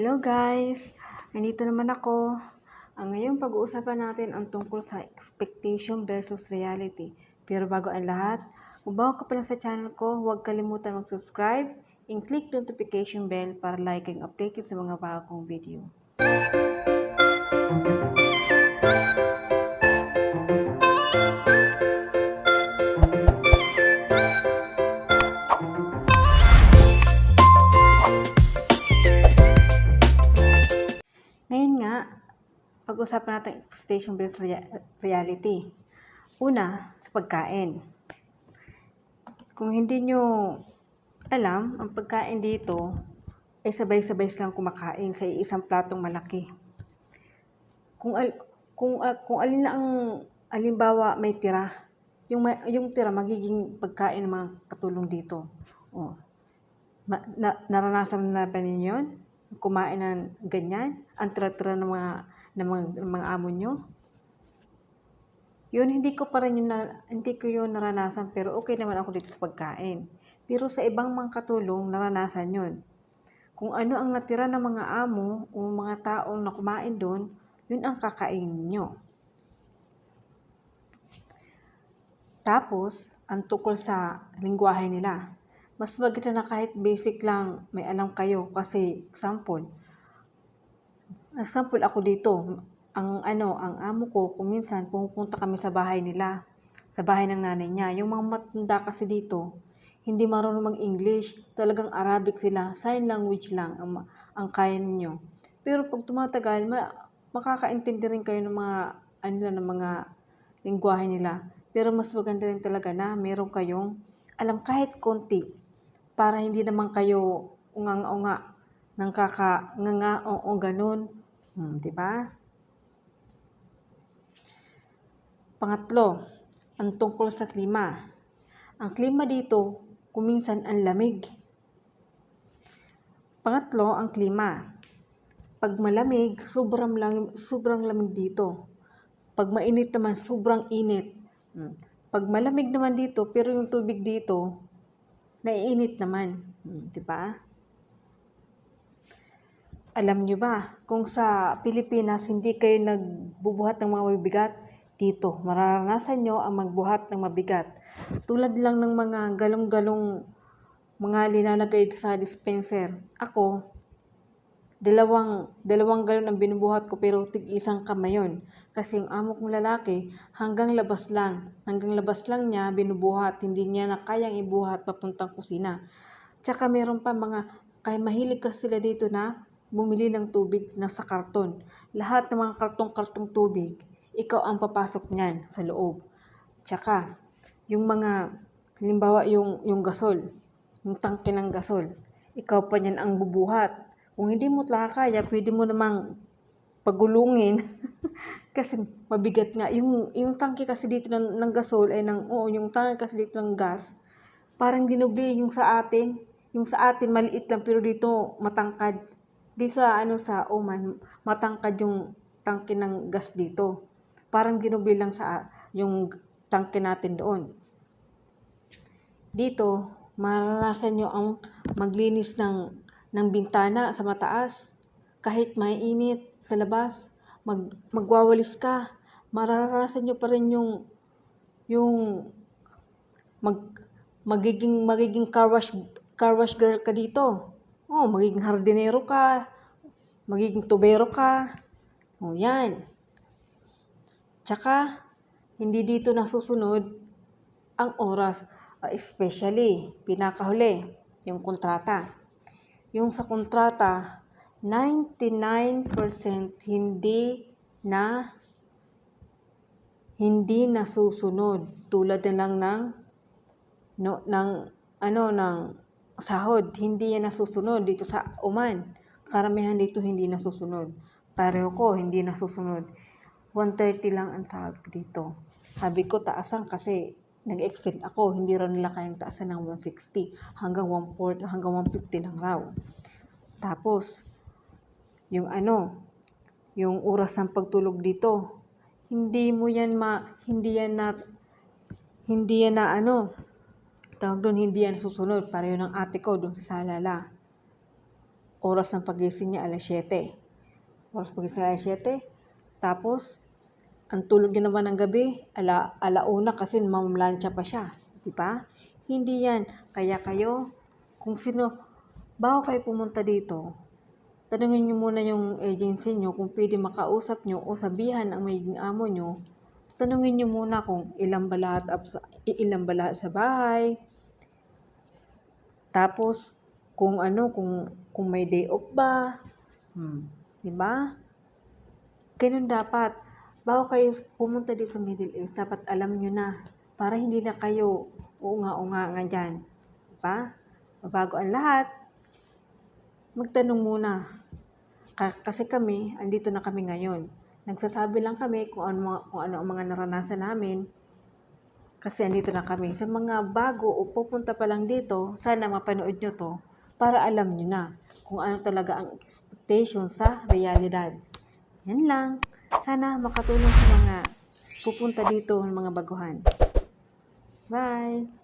Hello guys! Nandito naman ako. Ang ngayong pag-uusapan natin ang tungkol sa expectation versus reality. Pero bago ang lahat, kung bago ka pala sa channel ko, huwag kalimutan mag-subscribe and click notification bell para like and updated sa mga bago kong video. Ngayon pag-usapan natin ang expectation based rea- reality. Una, sa pagkain. Kung hindi nyo alam, ang pagkain dito ay sabay-sabay silang kumakain sa isang platong malaki. Kung al, kung ah, kung alin lang ang alimbawa may tira, yung ma- yung tira magiging pagkain ng mga katulong dito. Oh. Ma, na, naranasan na ba ninyo yun? Kumain ng ganyan? Ang tira-tira ng mga, ng mga, ng mga amo nyo? Yun, hindi ko pa rin yun na, hindi ko yun naranasan, pero okay naman ako dito sa pagkain. Pero sa ibang mga katulong, naranasan yun. Kung ano ang natira ng mga amo o mga taong na kumain doon, yun ang kakainin nyo. Tapos, ang tukol sa lingwahe nila. Mas maganda na kahit basic lang may alam kayo kasi example, example ako dito, ang ano, ang amo ko kung minsan pumupunta kami sa bahay nila, sa bahay ng nanay niya. Yung mga matanda kasi dito, hindi marunong mag-English, talagang Arabic sila, sign language lang ang, ang kaya ninyo. Pero pag tumatagal, ma, makakaintindi rin kayo ng mga ano nila, ng mga lingwahe nila. Pero mas maganda rin talaga na meron kayong alam kahit konti para hindi naman kayo ungang-unga nang kaka nga o ganun. Hmm, 'di ba? Pangatlo, ang tungkol sa klima. Ang klima dito, kuminsan ang lamig. Pangatlo, ang klima. Pag malamig, sobrang lamig, sobrang lamig dito. Pag mainit naman, sobrang init. Hmm. Pag malamig naman dito, pero yung tubig dito, naiinit naman. Hmm, di ba? Alam nyo ba, kung sa Pilipinas hindi kayo nagbubuhat ng mga mabibigat, dito, mararanasan nyo ang magbuhat ng mabigat. Tulad lang ng mga galong-galong mga linalagay sa dispenser. Ako, dalawang, dalawang galon ang binubuhat ko pero tig isang kamay yun. Kasi yung amo kong lalaki, hanggang labas lang. Hanggang labas lang niya binubuhat. Hindi niya na kayang ibuhat papuntang kusina. Tsaka meron pa mga, kaya mahilig kasi sila dito na bumili ng tubig na sa karton. Lahat ng mga kartong-kartong tubig, ikaw ang papasok niyan sa loob. Tsaka, yung mga, halimbawa yung, yung gasol, yung tangke ng gasol, ikaw pa niyan ang bubuhat. Kung hindi mo talaga kaya, pwede mo namang pagulungin. kasi mabigat nga. Yung, yung tangke kasi dito ng, ng gasol ay ng, oo, yung tangke kasi dito ng gas, parang dinubli yung sa atin. Yung sa atin maliit lang pero dito matangkad. Di sa ano sa Oman, matangkad yung tangke ng gas dito. Parang dinubli lang sa yung tangke natin doon. Dito, maranasan nyo ang maglinis ng, ng bintana sa mataas. Kahit may init sa labas, mag, magwawalis ka. Mararanasan nyo pa rin yung, yung mag, magiging, magiging car wash, car wash girl ka dito. Oh, magiging hardinero ka. Magiging tubero ka. Oh, yan. Tsaka, hindi dito nasusunod ang oras, uh, especially, pinakahuli, yung kontrata. Yung sa kontrata, 99% hindi na hindi nasusunod. Tulad na lang ng no, ng ano ng sahod. Hindi yan nasusunod dito sa Oman karamihan dito hindi nasusunod. Pareho ko hindi nasusunod. 130 lang ang sahod dito. Sabi ko, taasan kasi nag-extend ako. Hindi raw nila kayang taasan ng 160. Hanggang 140, hanggang 150 lang raw. Tapos, yung ano, yung oras ng pagtulog dito, hindi mo yan ma, hindi yan na, hindi yan na ano, tawag doon, hindi yan susunod. Pareho ng ate ko doon sa Salala. oras ng pagising niya alas 7. Oras pagising alas 7. Tapos, ang tulog niya naman ng gabi, ala, alauna kasi mamlansya pa siya. Di ba? Hindi yan. Kaya kayo, kung sino, bago kayo pumunta dito, tanungin niyo muna yung agency niyo kung pwede makausap niyo o sabihan ang magiging amo niyo. Tanungin niyo muna kung ilang ba lahat, ilang ba sa bahay. Tapos, kung ano, kung, kung may day off ba. Hmm. Di ba? Ganun dapat. Bago kayo pumunta dito sa Middle East, dapat alam nyo na. Para hindi na kayo unga-unga nga dyan. Diba? Mabago ang lahat. Magtanong muna. Ka- kasi kami, andito na kami ngayon. Nagsasabi lang kami kung ano, kung ano ang mga naranasan namin. Kasi andito na kami. Sa mga bago o pupunta pa lang dito, sana mapanood nyo to para alam nyo na kung ano talaga ang expectation sa realidad. Yan lang. Sana makatulong sa mga pupunta dito ng mga baguhan. Bye!